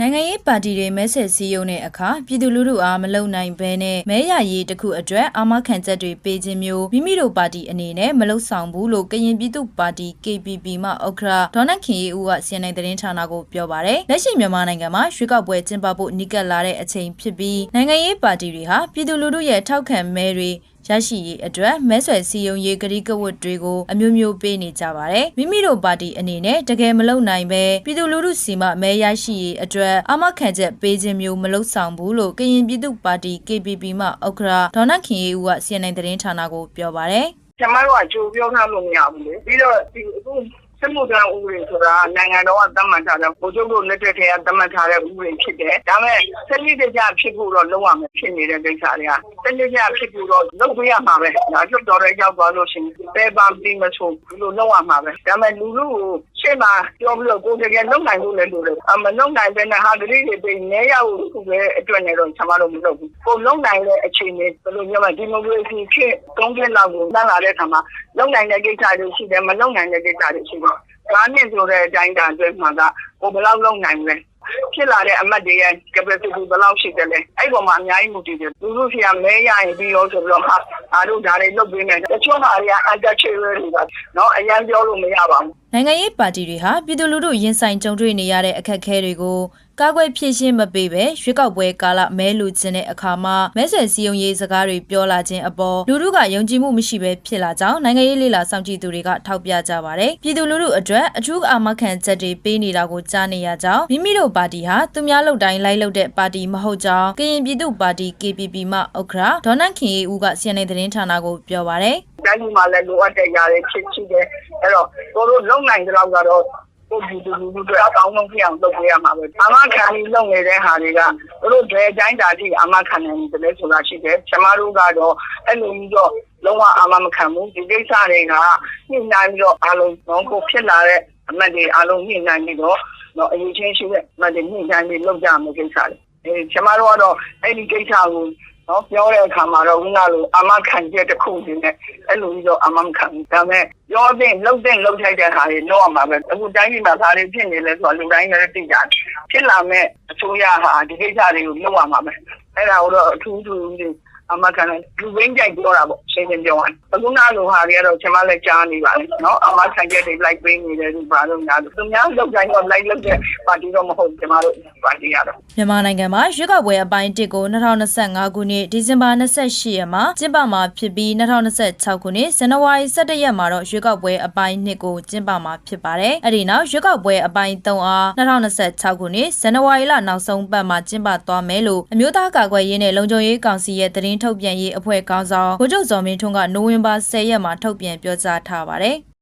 နိုင်ငံရေးပါတီတွေမဲဆယ်စည်းရုံးတဲ့အခါပြည်သူလူထုအားမလုံနိုင်ဘဲနဲ့မဲရရေးတစ်ခုအတွက်အာမခံချက်တွေပေးခြင်းမျိုးမိမိတို့ပါတီအနေနဲ့မလုံဆောင်ဘူးလို့ကရင်ပြည်သူပါတီ KPP မှဥက္ကဋ္ဌဒေါ်နက်ခင်ဦးကစီရင်သတင်းဌာနကိုပြောပါတယ်လက်ရှိမြန်မာနိုင်ငံမှာရွေးကောက်ပွဲကျင်းပဖို့နှိကပ်လာတဲ့အချိန်ဖြစ်ပြီးနိုင်ငံရေးပါတီတွေဟာပြည်သူလူထုရဲ့ထောက်ခံမဲတွေရရှိရေးအတွက်မဲဆွယ်စည်းရုံးရေးကတိကဝတ်တွေကိုအမျိုးမျိုးပေးနေကြပါတယ်မိမိတို့ပါတီအနေနဲ့တကယ်မလုံနိုင်ပဲပြည်သူလူထုစီမမဲရရှိရေးအတွက်အမခံချက်ပေးခြင်းမျိုးမလုပ်ဆောင်ဘူးလို့ကရင်ပြည်သူပါတီ KPP မှဥက္ကဋ္ဌဒေါ်နခင်ရေးဦးက CNN သတင်းဌာနကိုပြောပါတယ်ကျမတို့ကကြိုပြောထားလို့မရဘူးလေပြီးတော့ဒီအခု စစ်မှုထမ်းဥပဒေဆိုတာနိုင်ငံတော်ကသတ်မှတ်ထားတဲ့ဗိုလ်ချုပ်တို့လက်ထက်ကသတ်မှတ်ထားတဲ့ဥပဒေဖြစ်တယ်ဒါပေမဲ့စနစ်တကျဖြစ်ဖို့တော့လုံးဝမဖြစ်နေတဲ့ကိစ္စတွေကစနစ်တကျဖြစ်ဖို့တော့လုပ်ပေးရမှာပဲဒါကျွတ်တော်ရဲရောက်သွားလို့ရှိရင်ပဲပါပြီးမဆိုဒီလိုလုပ်ရမှာပဲဒါပေမဲ့လူလူကို ရှေ့မှာပြောပြီးတော့ကိုယ်တကယ်လုံနိုင်လို့လည်းလို့လို့မလုံနိုင်ဘဲနဲ့ဟာကလေးတွေပြင်းနေရဖို့ခုပဲအတွက်နဲ့တော့ကျွန်မတို့မလုပ်ဘူးကိုလုံနိုင်တဲ့အချိန်လေးဘယ်လိုမျိုးမှဒီမိုကရေစီဖြစ်တုံးပြလောက်ကိုတန်းလာတဲ့အခါမှာလုံနိုင်တဲ့ကိစ္စတွေရှိတယ်မလုံနိုင်တဲ့ကိစ္စတွေရှိတယ်ကားနဲ့ဆိုတဲ့အတိုင်းတန်အတွင်းမှာကကိုဘယ်လောက်လုံနိုင်လဲဖြစ်လာတဲ့အမတ်တွေရဲ့ capacity ဘယ်လောက်ရှိတယ်လဲအဲ့ပေါ်မှာအများကြီးမူတည်တယ်လူလူဆရာမဲရရင်ပြီးရောဆိုပြီးတော့ဟာအားတို့ဒါတွေလုပ်ပေးမယ်တချို့ဟာတွေက under chair တွေကနော်အရန်ပြောလို့မရပါဘူး နိုင်ငံရေးပါတီတွေဟာပြည်သူလူထုရင်ဆိုင်ကြုံတွေ့နေရတဲ့အခက်အခဲတွေကိုကာကွယ်ဖြည့်ရှင်းမပေးပဲရွေးကောက်ပွဲကာလမဲလူချင်းတဲ့အခါမှာမဲဆွယ်စည်းရုံးရေးစကားတွေပြောလာခြင်းအပေါ်လူထုကယုံကြည်မှုမရှိပဲဖြစ်လာကြောင်းနိုင်ငံရေးလေလာစောင့်ကြည့်သူတွေကထောက်ပြကြပါတယ်ပြည်သူလူထုအတွက်အထူးအာမခံချက်တွေပေးနေတာကိုကြားနေရကြောင်းမိမိတို့ပါတီဟာသူများလုပ်တိုင်းလိုက်လုပ်တဲ့ပါတီမဟုတ်ကြောင်းကရင်ပြည်သူပါတီ KPP မှဥက္ကဋ္ဌဒေါ်နန့်ခင်အေးဦးက CNN သတင်းဌာနကိုပြောပါတယ်တိုင်းပြည်မှာလည်းလိုအပ်တဲ့ຢာတွေဖြစ်ရှိတယ် အဲ့တော့တို့တို့လုံနိုင်ကြတော့ကတော့ကိုဒီလူလူတွေအကောင်းဆုံးဖြစ်အောင်လုပ်ပေးရမှာပဲအမခံပြီးလုပ်နေတဲ့ဟာတွေကတို့တို့ဘယ်တိုင်းတာတိအမခံနိုင်တယ်လဲဆိုတာရှိတယ်ကျမတို့ကတော့အဲ့လိုမျိုးတော့လုံးဝအမမခံဘူးဒီကိစ္စတွေကညှိနှိုင်းပြီးတော့အားလုံးတော့ကိုဖြစ်လာတဲ့အမတ်တွေအားလုံးညှိနှိုင်းပြီးတော့တော့အရေးချင်းရှိတဲ့အမတ်တွေညှိနှိုင်းပြီးလုပ်ကြမှာကိစ္စတွေအဲကျမတို့ကတော့အဲ့ဒီကိစ္စကို နော်ပြောတဲ့အခါမှာတော့ခုနလိုအမခံချက်တစ်ခုနေနဲ့အဲ့လိုပြီးတော့အမခံဒါပေမဲ့ပြောတဲ့လှုပ်တဲ့လှုပ်ထိုက်တဲ့ဟာတွေလောက်ရမှာပဲအခုတိုင်းပြည်မှာဒါတွေဖြစ်နေလဲဆိုတော့လူတိုင်းလည်းသိကြတယ်ဖြစ်လာမဲ့အစိုးရဟာဒီကိစ္စတွေကိုလုပ်ရမှာပဲအဲ့ဒါကိုတော့အထူးထူး အမခံလူဝင်းကြိုက်ပြောတာပေါ့ရှင်းရှင်းပြောရင်အခုနလိုဟာတွေကတော့ကျွန်မလည်းကြားနေပါလေနော်အမခံချက်တွေ like ပေးနေတယ်ဒီဘာလို့များလို့သူများလောက်တိုင်းတော့ like လုပ်တဲ့ပါတီတော့မဟုတ်ကျွန်မတို့ပါတီကတော့မြန်မာနိုင်ငံမှာရွေးကောက်ပွဲအပိုင်း1ကို2025ခုနှစ်ဒီဇင်ဘာ28ရက်မှာကျင်းပမှာဖြစ်ပြီး2026ခုနှစ်ဇန်နဝါရီ17ရက်မှာတော့ရွေးကောက်ပွဲအပိုင်း2ကိုကျင်းပမှာဖြစ်ပါတယ်။အဲဒီနောက်ရွေးကောက်ပွဲအပိုင်း3အား2026ခုနှစ်ဇန်နဝါရီလနောက်ဆုံးပတ်မှာကျင်းပသွားမယ်လို့အမျိုးသားကာကွယ်ရေးနဲ့လုံခြုံရေးကောင်စီရဲ့သတင်းထုတ်ပြန်ရေးအဖွဲ့ခေါင်းဆောင်ဗိုလ်ချုပ်ဇော်မင်းထွန်းကနိုဝင်ဘာ10ရက်မှာထုတ်ပြန်ပြောကြားထားပါတယ်။